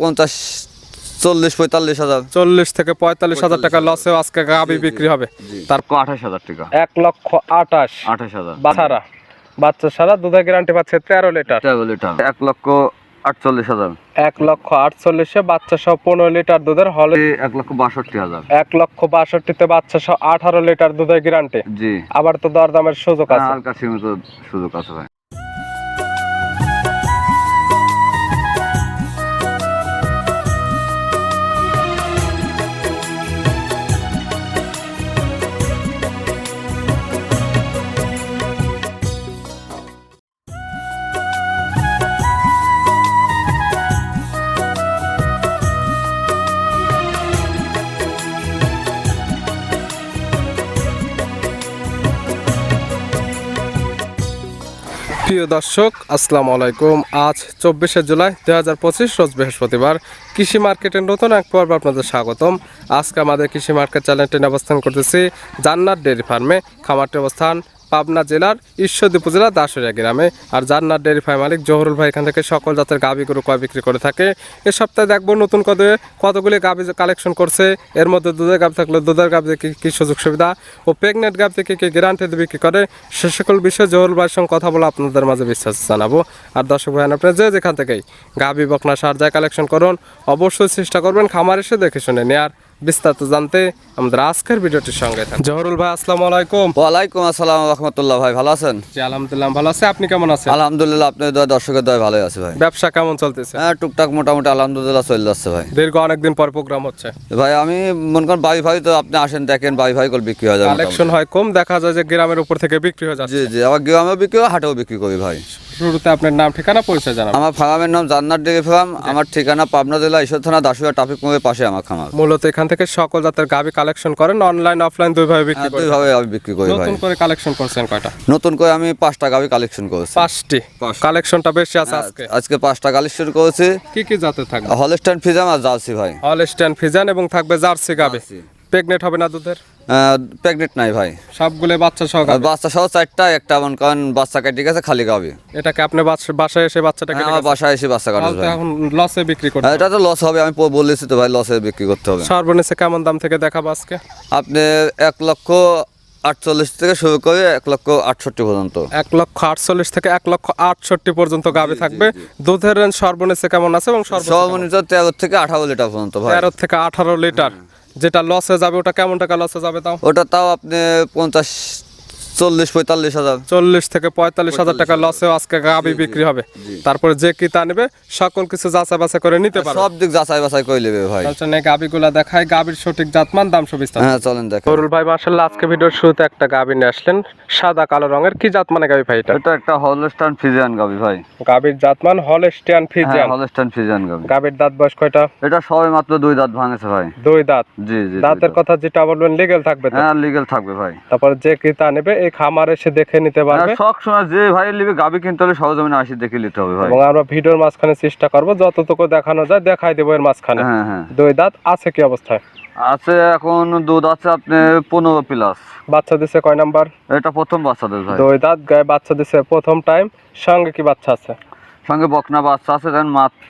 পঞ্চাশ চল্লিশ পঁয়তাল্লিশ হাজার। চল্লিশ থেকে পঁয়তাল্লিশ হাজার টাকা লসেও আজকে গাবি বিক্রি হবে। তার আঠাশ হাজার টাকা। এক লক্ষ আঠাশ। আঠাশ হাজার। বাচ্চারা বাচ্চা সারা দুধের গ্যারান্টি পাচ্ছে তেরো লিটার। ট্রাভেল এটা এক লক্ষ আটচল্লিশ হাজার। এক লক্ষ আটচল্লিশে বাচ্চা সহ পনেরো লিটার দুধের হলে এক লক্ষ বাষট্টি হাজার। এক লক্ষ বাষট্টিতে বাচ্চা সহ আঠারো লিটার দুধের গ্যারান্টি জি। আবার তো দরদামের সুযোগ আছে। হালকা সীমিত সুযোগ আছে ভাই। প্রিয় দর্শক, আসসালাম আলাইকুম। আজ চব্বিশে জুলাই দুই হাজার পঁচিশ, রোজ বৃহস্পতিবার। কৃষি মার্কেটের নতুন এক পর্ব আপনাদের স্বাগতম। আজকে আমাদের কৃষি মার্কেট চ্যানেলটি অবস্থান করতেছি জান্নার ডেয়ারি ফার্মে। খামারটি অবস্থান পাবনা জেলার ঈশ্বরদী উপজেলা দাসুরিয়া গ্রামে। আর জান্নার ডেয়ারি ফার্ম মালিক জহরুল ভাই এখান থেকে সকল জাতের গাভী গরু কয় বিক্রি করে থাকে। এ সপ্তাহে দেখব নতুন কদে কতগুলি গাভী কালেকশন করছে। এর মধ্যে দুধের গাভ থাকলে দুধের গাভ থেকে কী সুযোগ সুবিধা ও প্রেগনেন্ট গাভ থেকে কী গ্যারান্টি বিক্রি করে। সে সকল বিষয়ে জহরুল ভাইয়ের সঙ্গে কথা বলে আপনাদের মাঝে বিশ্বাস জানাব। আর দর্শক ভাই আপনার যে যেখান থেকেই গাভী বকনা, সার যায় কালেকশন করুন, অবশ্যই চেষ্টা করবেন খামার এসে দেখে শুনে নেয়ার। বিস্তারিত জানতে আমাদের আজকের ভিডিওটির সঙ্গে থাকুন। জহরুল ভাই আসসালামু আলাইকুম। ওয়ালাইকুম আসসালাম রহমতুল্লাহ ভাই ভালো আছেন? জি আলহামদুলিল্লাহ ভালো আছে। আপনি কেমন আছেন? আলহামদুলিল্লাহ আপনার দয়া দর্শকের দয় ভালোই আছে ভাই। ব্যবসা কেমন চলতেছে? হ্যাঁ টুকটাক মোটামুটি আলহামদুলিল্লাহ চলে যাচ্ছে ভাই। দীর্ঘ অনেকদিন পর প্রোগ্রাম হচ্ছে। ভাই আমি মনে করেন বাই ভাই তো আপনি আসেন দেখেন বাই ভাই করে বিক্রি হয়ে যাবে কালেকশন হয় কম দেখা যায় যে গ্রামের উপর থেকে বিক্রি হয়ে যাচ্ছে। জি জি আবার গ্রামেও বিক্রি হয় হাটেও বিক্রি করি ভাই। শুরুতে আপনার নাম ঠিকানা পরিচয় জানাবেন। আমার ফার্মের নাম জান্নাত ডেগে ফার্ম আমার ঠিকানা পাবনা জেলা ঈশ্বর থানা দাসুয়া ট্রাফিক মোড়ের পাশে আমার খামার। মূলত এখান থেকে সকল জাতের গাভী কালেকশন করেন অনলাইন অফলাইন দুই ভাবে বিক্রি দুই করেন। দুইভাবে আমি বিক্রি করি নতুন করে কালেকশন করছেন কয়টা? নতুন করে আমি পাঁচটা গাভী কালেকশন করেছি। পাঁচটি। কালেকশনটা বেশি আছে আজকে? আজকে পাঁচটা কালেকশন করেছি। কি কি জাতের থাকবে? হলস্টাইন ফিজান আর জার্সি ভাই। হলস্টাইন ফিজান এবং থাকবে জার্সি গাবি। জার্সি। প্রেগনেন্ট হবে না দুধের? প্রেগনেন্ট নাই ভাই। সবগুলো বাচ্চা সহ বাচ্চা সহ চারটা একটা কারণ বাচ্চা কেটে গেছে খালি গাবি এটাকে আপনি বাসায় এসে বাচ্চাটাকে আমার বাসায় এসে বাচ্চা ভাই। এখন লসে বিক্রি করতে হ্যাঁ, এটা তো লস হবে আমি বলেছি তো ভাই লসে বিক্রি করতে হবে। সর্বনিচে কেমন দাম থেকে দেখাবো আজকে? আপনি এক লক্ষ আটচল্লিশ থেকে শুরু করে এক লক্ষ আটষট্টি পর্যন্ত। এক লক্ষ আটচল্লিশ থেকে এক লক্ষ আটষট্টি পর্যন্ত গাভী থাকবে। দুধের রেঞ্জ সর্বনিচে কেমন আছে এবং সর্বনিম্ন তেরো থেকে আঠারো লিটার পর্যন্ত তেরো থেকে আঠারো লিটার। যেটা লসে যাবে ওটা কেমন টাকা লসে যাবে তাও? ওটা তাও আপনি পঞ্চাশ চল্লিশ পঁয়তাল্লিশ হাজার। চল্লিশ থেকে পঁয়তাল্লিশ হাজার টাকা লসেও আজকে গাভী বিক্রি হবে। তারপরে যে কি তা নেবে সকল কিছু যাচাই বাছাই করে নিতে পারবে। সব দিক যাচাই বাছাই করে নেবে ভাই। চলছেন এই গাভীগুলা দেখায় গাভীর সঠিক জাতমান দাম সুবিস্তার হ্যাঁ চলেন দেখেন তরুল ভাই মার্শাল্লাহ আজকে ভিডিওর শুরুতে একটা গাভী নিয়ে আসলেন সাদা কালো রঙের। কি জাত মানে গাভী ভাই এটা? এটা একটা হলস্টান ফিজিয়ান গাবি ভাই। গাভীর জাতমান হলস্টিয়ান হ্যাঁ ফিজিয়ান হলস্টান ফিজিয়ান গাবি। গাভীর দাঁত বয়স কয়টা? এটা সবে মাত্র দুই দাঁত ভাঙেছে ভাই। দুই দাঁত? জি জি দাঁতের কথা যেটা বলবেন লিগেল থাকবে হ্যাঁ লিগেল থাকবে ভাই। তারপরে যে কি তা নেবে এই খামার এসে দেখে নিতে পারবে। সব সময় যে ভাই নিবে গাবি কিনতে হলে সরজমিনে আসি দেখে নিতে হবে ভাই। এবং আমরা ভিডিওর মাঝখানে চেষ্টা করব যতটুকু দেখানো যায় দেখাই দেবো এর মাঝখানে। হ্যাঁ হ্যাঁ। দুই দাঁত আছে কি অবস্থায়? আছে এখন দুধ আছে আপনি পনেরো প্লাস বাচ্চা দিছে কয় নাম্বার? এটা প্রথম বাচ্চা ভাই। দুই দাঁত গায়ে বাচ্চা দিছে প্রথম টাইম সঙ্গে কি বাচ্চা আছে? সঙ্গে বকনা বাচ্চা আছে দেন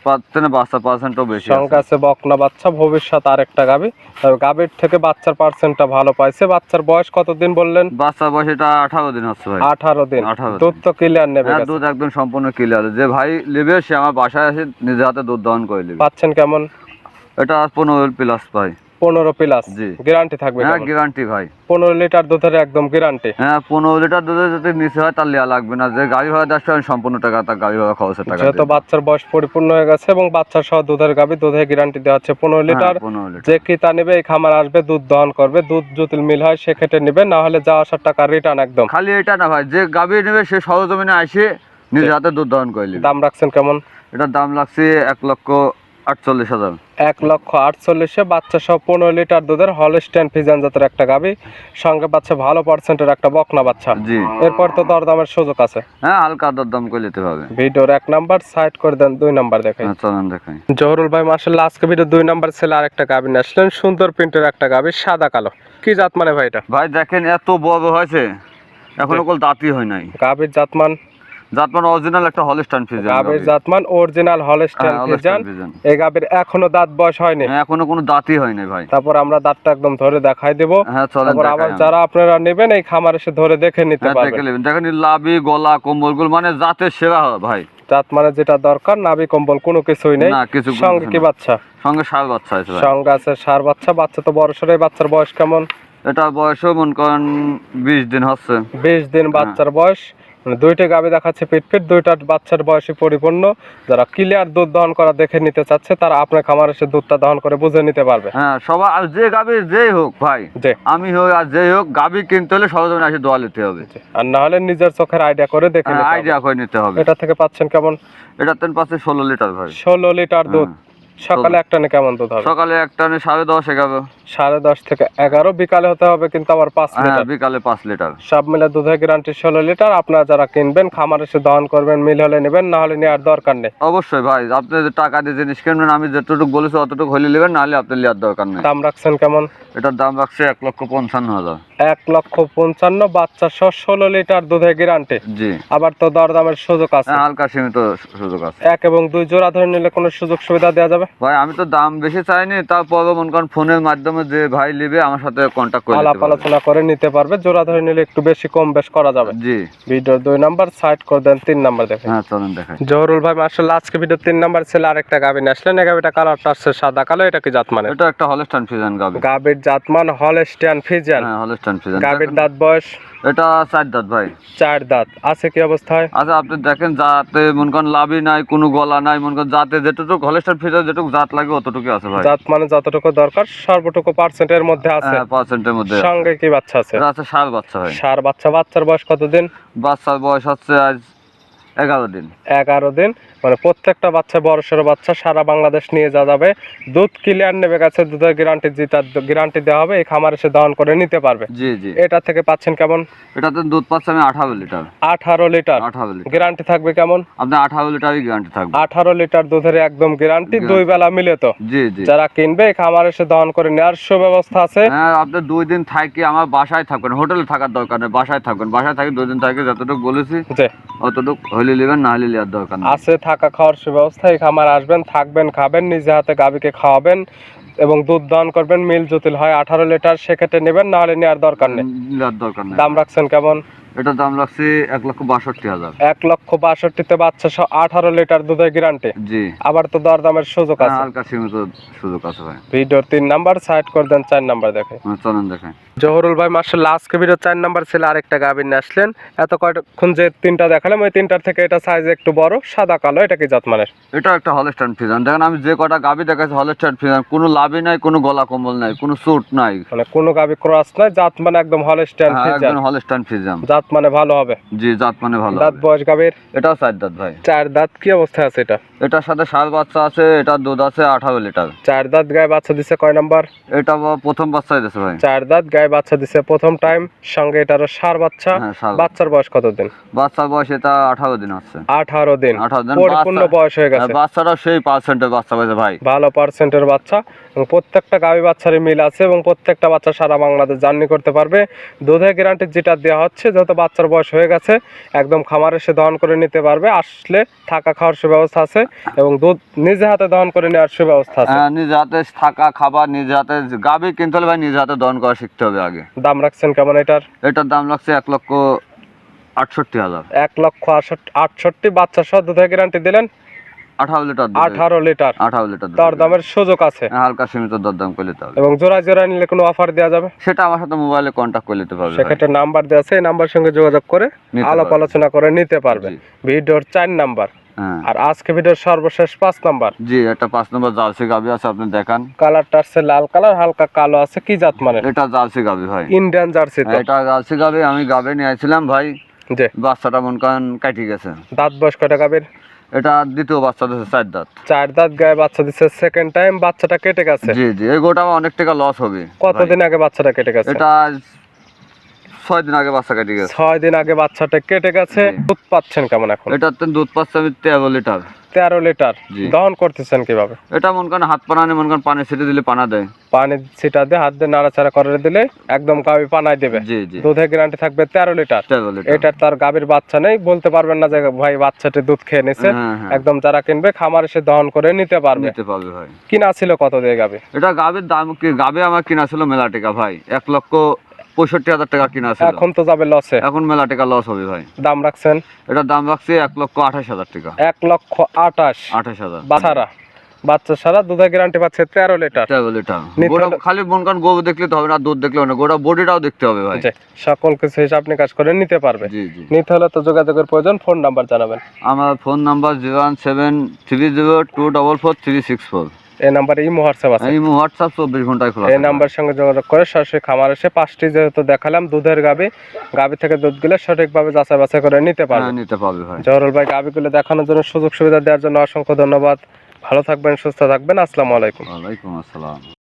পাচ্ছেন বাচ্চা পার্সেন্টও বেশি সঙ্গে আছে। আছে বকনা বাচ্চা ভবিষ্যৎ আরেকটা গাবি। গাবির থেকে বাচ্চার পার্সেন্টটা ভালো পাইছে। বাচ্চার বয়স কতদিন বললেন? বাচ্চা বয়স এটা আঠারো দিন হচ্ছে ভাই। আঠারো দিন। 18 দিন। দুধ তো ক্লিয়ার নেবে হ্যাঁ দুধ একদম সম্পূর্ণ ক্লিয়ার যে ভাই নেবে সে আমার বাসায় এসে নিজের হাতে দুধ দহন করে নেবে। পাচ্ছেন কেমন? এটা পনেরো প্লাস ভাই। পনেরো প্লাস জি। গ্যারান্টি থাকবে হ্যাঁ গ্যারান্টি ভাই। পনেরো লিটার দুধের একদম গ্যারান্টি হ্যাঁ পনেরো লিটার দুধে যদি নিচে হয় তার লেয়া লাগবে না। যে গাড়ি ভাড়া দেওয়ার সম্পূর্ণ টাকা তার গাড়ি ভাড়া খরচের টাকা যেহেতু বাচ্চার বয়স পরিপূর্ণ হয়ে গেছে এবং বাচ্চা সহ দুধের গাবি দুধের গ্যারান্টি দেওয়া হচ্ছে পনেরো লিটার হ্যাঁ, যে ক্রেতা নেবে এই খামার আসবে দুধ দহন করবে দুধ যদি মিল হয় সেক্ষেত্রে নেবে না হলে যা আসার টাকা রিটার্ন একদম। খালি এটা না ভাই যে গাভী নেবে সে সরজমিনে আসে নিজের হাতে দুধ দহন করে দাম রাখছেন কেমন? এটার দাম লাগছে এক লক্ষ আটচল্লিশ হাজার। এক লক্ষ আটচল্লিশে বাচ্চা সহ পনেরো লিটার দুধের হলস্টেন ফিজান জাতের একটা গাবি। সঙ্গে পাচ্ছে ভালো পার্সেন্টের একটা বকনা বাচ্চা। জি। এরপর তো দরদামের সুযোগ আছে। হ্যাঁ হালকা দরদাম করে নিতে হবে। ভিডিওর এক নাম্বার সাইড করে দেন দুই নাম্বার দেখাই। চলেন দেখাই। জহরুল ভাই মার্শাল্লাহ আজকে ভিডিও দুই নাম্বার ছেলে আরেকটা গাবি নিয়ে আসলেন। সুন্দর প্রিন্টের একটা গাবি সাদা কালো। কি জাত মানে ভাই এটা? ভাই দেখেন এত বড় হয়েছে। এখনও কল দাঁতই হয় নাই। গাবির জাতমান জাতমান অরিজিনাল একটা হলস্টাইন ফিজিয়ান জাতমান অরিজিনাল হলস্টাইন হ্যাঁ। এই এখনও দাঁত বয়স হয়নি। এখনও কোনো দাঁতই হয়নি ভাই। তারপর আমরা দাঁতটা একদম ধরে দেখাই দেব। হ্যাঁ চলেন তারপর আবার যারা আপনারা নেবেন এই খামার এসে ধরে দেখে নিতে হ্যাঁ দেখে নেবেন। দেখেন লাভি গলা কম্বলগুলো মানে জাতের সেরা হয় ভাই। জাত মানে যেটা দরকার নাভি কম্বল কোনো কিছুই নেই। না কিছু সঙ্গে কি বাচ্চা? সঙ্গে সার বাচ্চা আছে ভাই। সঙ্গে আছে সার বাচ্চা। বাচ্চা তো বড় সড়াই বাচ্চার বয়স কেমন? এটা বয়সও মন করেন বিশ দিন হচ্ছে। বিশ দিন বাচ্চার বয়স। মানে দুইটা গাভী দেখাচ্ছে পিট পিট দুইটা বাচ্চার বয়সই পরিপূর্ণ। যারা ক্লিয়ার দুধ দহন করা দেখে নিতে চাচ্ছে তারা আপনার খামার এসে দুধটা দহন করে বুঝে নিতে পারবে। হ্যাঁ সবাই আর যে গাবি যেই হোক ভাই যে আমি হোক আর যেই হোক গাবি কিনতে হলে সরজমিনে এসে দোয়া নিতে হবে। আর না হলে নিজের চোখের আইডিয়া করে দেখে নিতে হবে। আইডিয়া করে নিতে হবে। এটা থেকে পাচ্ছেন কেমন? এটা তেন পাচ্ছে ষোলো লিটার ভাই। ষোলো লিটার দুধ। হ্যাঁ। সকালে একটা না কেমন দুধ হবে? সকালে একটা নে সাড়ে দশ এগারো। সাড়ে দশ থেকে এগারো বিকালে হতে হবে কিন্তু আবার পাঁচ হ্যাঁ লিটার। বিকালে পাঁচ লিটার। সব মিলে দুধের গ্যারান্টি ষোলো লিটার। আপনারা যারা কিনবেন খামার এসে দহন করবেন মিল হলে নেবেন না হলে নেওয়ার দরকার নেই। অবশ্যই ভাই আপনি যে টাকা দিয়ে জিনিস কিনবেন আমি যতটুকু বলেছি অতটুকু হলে নেবেন নাহলে আপনি লিয়ার দরকার নেই। দাম রাখছেন কেমন? এটার দাম রাখছে এক লক্ষ পঞ্চান্ন হাজার। এক লক্ষ পঞ্চান্ন বাচ্চা সহ ষোলো লিটার দুধের গ্যারান্টি জি। আবার তো দরদামের সুযোগ আছে। হ্যাঁ হালকা সীমিত সুযোগ আছে। এক এবং দুই জোড়া ধরে নিলে কোনো সুযোগ সুবিধা দেওয়া যাবে? ভাই আমি তো দাম বেশি চাইনি তারপরও মনে করেন ফোনের মাধ্যমে যে ভাই নেবে আমার সাথে কন্ট্যাক্ট করে আলাপ। আলোচনা করে নিতে পারবে জোড়া ধরে নিলে একটু বেশি কম বেশ করা যাবে। জি। ভিডিওর দুই নাম্বার সাইড করে দেন তিন নাম্বার দেখেন। হ্যাঁ চলেন দেখেন জহরুল ভাই মার্শাল আজকে ভিডিও তিন নাম্বার ছিল আরেকটা গাবিন আসলেন। এই গাবিটা কালারটা আসছে সাদা কালো এটা কি জাতমানের? এটা একটা হলস্টান ফিজান গাবি গাভীর জাতমান হলস্টান ফিজিয়ান হ্যাঁ হলস্টান ফিজান গাভীর দাঁত বয়স এটা চার দাঁত ভাই। চার দাঁত। আছে কি অবস্থায়? আচ্ছা আপনি দেখেন যাতে মনে করেন লাভই নাই কোনো গলা নাই মনে করেন যাতে যেটুকু হলস্টাইন ফিজান যেটুকু জাত লাগে অতটুকু আছে ভাই। জাত মানে যতটুকু দরকার সর্বটুকু পার্সেন্টের মধ্যে আছে। হ্যাঁ পার্সেন্টের মধ্যে আছে। সঙ্গে কি বাচ্চা আছে? আছে সার বাচ্চা ভাই। সার বাচ্চা বাচ্চার বয়স কতদিন? বাচ্চার বয়স হচ্ছে আজ এগারো দিন। এগারো দিন। মানে প্রত্যেকটা বাচ্চা বড় সড়ো বাচ্চা সারা বাংলাদেশ নিয়ে যাওয়া যাবে। দুধ ক্লিয়ার নেবে গেছে দুধের গ্যারান্টি যেটা গ্যারান্টি দেওয়া হবে এই খামার এসে দহন করে নিতে পারবে। জি জি। এটা থেকে পাচ্ছেন কেমন? এটাতে দুধ পাচ্ছে আমি আঠারো লিটার। আঠারো লিটার। আঠারো লিটার। গ্যারান্টি থাকবে কেমন? আপনার আঠারো লিটারই গ্যারান্টি থাকবে। আঠারো লিটার দুধের একদম গ্যারান্টি দুই বেলা মিলে তো। জি জি। যারা কিনবে এই খামার এসে দহন করে নেওয়ার সুব্যবস্থা আছে। হ্যাঁ আপনি দুই দিন থাকি আমার বাসায় থাকবেন হোটেলে থাকার দরকার নেই বাসায় থাকবেন বাসায় থাকি দুই দিন থাকি যতটুকু বলেছি অতটুকু হলে নেবেন না হলে নেওয়ার দরকার নেই। আছে থাকা খাওয়ার সুব্যবস্থা এই খামার আসবেন থাকবেন খাবেন নিজে হাতে গাভীকে খাওয়াবেন এবং দুধ দান করবেন মিল জটিল হয় আঠারো লিটার সেক্ষেত্রে নেবেন না হলে নেওয়ার দরকার নেই। নেওয়ার দরকার নেই। দাম রাখছেন কেমন? এটার দাম লাগছে এক লক্ষ বাষট্টি হাজার। এক লক্ষ বাষট্টিতে বাচ্চা আঠারো লিটার দুধের গ্যারান্টি জি। আবার তো দরদামের সুযোগ হ্যাঁ, আছে। হালকা সীমিত সুযোগ আছে ভাই। ভিডিওর তিন নাম্বার সাইড করে দেন চার নাম্বার দেখে। হ্যাঁ, চলেন দেখেন জহরুল ভাই মার্শাল আজকে ভিডিও চার নাম্বার ছিল আরেকটা গাভীর নিয়ে আসলেন। এত কয়ক্ষণ যে তিনটা দেখালাম ওই তিনটার থেকে এটা সাইজ একটু বড় সাদা কালো এটা কি জাত মানের এটা একটা হলস্টাইন ফিজান দেখেন আমি যে কটা গাবি দেখাচ্ছি হলস্টাইন ফিজান কোনো লাভই নাই কোনো গলা কম্বল নাই কোনো স্যুট নাই। মানে কোনো গাভী ক্রস নাই জাত মানে একদম হলস্টিয়ান হ্যাঁ, ফিজান একদম হলস্টাইন ফিজাম জাত মানে ভালো হবে? জি জাত মানে ভালো দাঁত বয়স গাভীর এটাও চার দাঁত ভাই। চার দাঁত কি অবস্থায় আছে এটা? এটার সাথে সার বাচ্চা আছে এটার দুধ আছে আঠারো লিটার। চার দাঁত গায়ে বাচ্চা দিছে কয় নাম্বার? এটা প্রথম বাচ্চা দিয়েছে ভাই। চার দাঁত গায়ে বাচ্চা দিছে প্রথম টাইম সঙ্গে এটারও সার বাচ্চা। হ্যাঁ, বাচ্চার বয়স কতদিন? বাচ্চার বয়স এটা আঠারো দিন হচ্ছে আঠারো দিন। আঠারো দিন পরিপূর্ণ বয়স হয়ে গেছে। বাচ্চাটাও সেই পার্সেন্টের বাচ্চা পাইছে ভাই। ভালো পার্সেন্টের বাচ্চা। এবং প্রত্যেকটা গাভী বাচ্চারই মিল আছে এবং প্রত্যেকটা বাচ্চা সারা বাংলাদেশ জার্নি করতে পারবে। দুধের গ্যারান্টি যেটা দেওয়া হচ্ছে যেহেতু বাচ্চার বয়স হয়ে গেছে একদম খামারে সে দহন করে নিতে পারবে আসলে থাকা খাওয়ার সুব্যবস্থা আছে এবং দুধ নিজে হাতে দহন করে নেওয়ার সুব্যবস্থা আছে। হ্যাঁ, নিজে হাতে থাকা খাবার নিজে হাতে গাবি কিনতে হলে ভাই নিজে হাতে দহন করা শিখতে হবে আগে। দাম রাখছেন কেমন এটার? এটার দাম লাগছে এক লক্ষ আটষট্টি হাজার। এক লক্ষ আটষট্টি আটষট্টি বাচ্চা সহ দুধের গ্যারান্টি দিলেন আঠারো লিটার দুধ। আঠারো লিটার। আঠারো লিটার দুধ। দর দামের সুযোগ আছে। হ্যাঁ, হালকা সীমিত দরদাম করে নিতে হবে। এবং জোড়া জোড়া নিলে কোনো অফার দেওয়া যাবে? সেটা আমার সাথে মোবাইলে করে নিতে পারবে। সেক্ষেত্রে নাম্বার দেওয়া আছে এই নাম্বার সঙ্গে যোগাযোগ করে আলাপ আলোচনা করে নিতে পারবে। ভিডিওর চার নাম্বার হ্যাঁ। আর আজকে ভিডিওর সর্বশেষ পাঁচ নাম্বার জি একটা পাঁচ নম্বর জার্সি গাবি আছে আপনি দেখান। কালারটা আছে লাল কালার হালকা কালো আছে কি জাত মানে এটা জার্সি গাবি ভাই। ইন্ডিয়ান জার্সি এটা জার্সি গাবি আমি গাবে নিয়ে আসছিলাম ভাই। বাচ্চাটা মন কান কাটি গেছে। দাঁত বয়স কয়টা গাবের এটা দ্বিতীয় বাচ্চা দিচ্ছে চার দাঁত। চার দাঁত গায়ে বাচ্চা দিচ্ছে সেকেন্ড টাইম বাচ্চাটা কেটে গেছে। জি জি এই গোটা অনেক টাকা লস হবে। কতদিন আগে বাচ্চাটা কেটে গেছে? এটা ছয় দিন আগে বাচ্চা কেটে গেছে। ছয় দিন আগে বাচ্চাটা কেটে গেছে। দুধ পাচ্ছেন কেমন এখন? এটাতে দুধ পাচ্ছে আমি তেরো লিটার। তেরো লিটার। দহন করতেছেন কীভাবে? এটা মন করেন হাত পানা মন করেন পানি ছিটে দিলে পানা দেয়। পানি ছিটা দিয়ে হাত দিয়ে নাড়াচাড়া করে দিলে একদম গাভী পানায় দেবে। দুধের গ্যারান্টি থাকবে তেরো লিটার। এটার তার গাভীর বাচ্চা নেই বলতে পারবেন না যে ভাই বাচ্চাটি দুধ খেয়ে নিছে। হ্যাঁ, হ্যাঁ। একদম যারা কিনবে খামার এসে দহন করে নিতে পারবে। নিতে পারবে ভাই। কিনা ছিল কত দিয়ে গাভী? এটা গাবের দাম কি? গাবে আমার কিনা ছিল মেলা টাকা ভাই। এক লক্ষ পঁয়ষট্টি হাজার টাকা কিনা ছিল। এখন তো যাবে লসে এখন মেলা টাকা লস হবে ভাই। দাম রাখছেন? এটার দাম রাখছি এক লক্ষ আঠাশ হাজার টাকা। এক লক্ষ আটাশ আঠাশ হাজার। বাচ্চারা? বাচ্চা সারা দুধের গ্যারান্টি পাচ্ছে তেরো লিটার। তেরো লিটার। গোটা খালি মন গরু দেখলে তো হবে না দুধ দেখলে না গোটা বডিটাও দেখতে হবে ভাই। জি, সকল কিছু হিসাব নিকাশ করে নিতে পারবে। জি জি। নিতে হলে তো যোগাযোগের প্রয়োজন ফোন নাম্বার জানাবেন। আমার phone number zero one seven three zero two double four three six four এই নাম্বারে ইমো হোয়াটসঅ্যাপ আছে। ইমো হোয়াটসঅ্যাপ চব্বিশ ঘন্টায় খোলা এই নাম্বার সঙ্গে যোগাযোগ করে সরাসরি খামার এসে পাঁচটি যেহেতু দেখালাম দুধের গাবি গাবি থেকে দুধগুলো সঠিকভাবে যাচাই বাছাই করে নিতে হ্যাঁ পারবে নিতে পারবে ভাই। জহরুল ভাই গাবিগুলো দেখানোর জন্য সুযোগ সুবিধা দেওয়ার জন্য অসংখ্য ধন্যবাদ। ভালো থাকবেন সুস্থ থাকবেন। আসসালামু আলাইকুম। ওয়ালাইকুম আসসালাম।